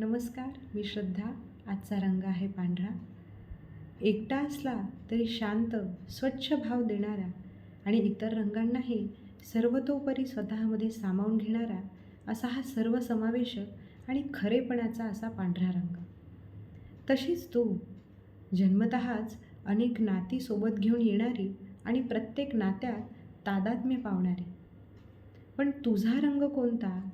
नमस्कार मी श्रद्धा आजचा रंग आहे पांढरा. एकटा असला तरी शांत स्वच्छ भाव देणारा आणि इतर रंगांनाही सर्वतोपरी स्वतःमध्ये सामावून घेणारा असा हा सर्वसमावेशक आणि खरेपणाचा असा पांढरा रंग. तशीच तू जन्मतःच अनेक नाती सोबत घेऊन येणारी आणि प्रत्येक नात्यात तादात्म्य पावणारी. पण तुझा रंग कोणता?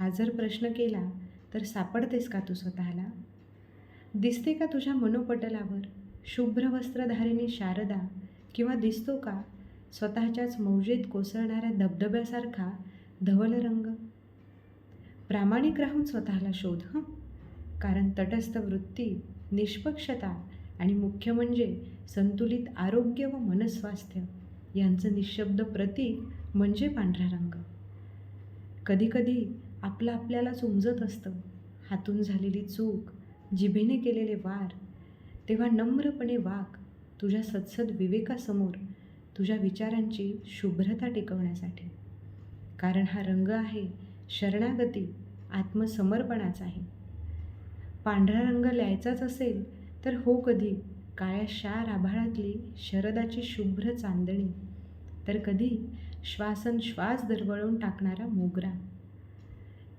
हा जर प्रश्न केला तर सापडतेस का तू स्वतःला? दिसते का तुझ्या मनोपटलावर? शुभ्र वस्त्रधारिणी शारदा किंवा दिसतो का स्वतःच्याच मौजेत कोसळणाऱ्या धबधब्यासारखा धवल रंग? प्रामाणिक राहून स्वतःला शोध हं? कारण तटस्थ वृत्ती निष्पक्षता आणि मुख्य म्हणजे संतुलित आरोग्य व मनस्वास्थ्य यांचं निशब्द प्रतीक म्हणजे पांढरा रंग. कधीकधी आपलं आपल्यालाच उमजत असतं. हातून झालेली चूक जिभेने केलेले वार. तेव्हा नम्रपणे वाग तुझ्या सत्सद विवेकासमोर तुझ्या विचारांची शुभ्रता टिकवण्यासाठी. कारण हा रंग आहे शरणागती आत्मसमर्पणाचा आहे. पांढरा रंग लिहायचाच असेल तर हो कधी काळ्या शार आभाळातली शरदाची शुभ्र चांदणी. तर कधी श्वासन श्वास दरवळून टाकणारा मोगरा.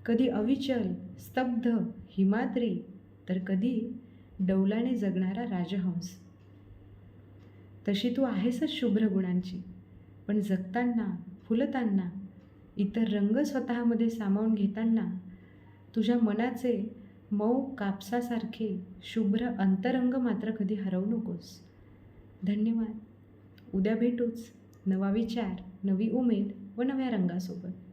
कधी अविचल स्तब्ध हिमाद्री तर कधी डौलाने जगणारा राजहंस. तशी तू आहेसच शुभ्र गुणांची पण जगताना फुलताना इतर रंग स्वतःमध्ये सामावून घेताना तुझ्या मनाचे मऊ कापसासारखे शुभ्र अंतरंग मात्र कधी हरवू नकोस. धन्यवाद. उद्या भेटूच. नवा विचार नवी उमेद व नव्या रंगासोबत.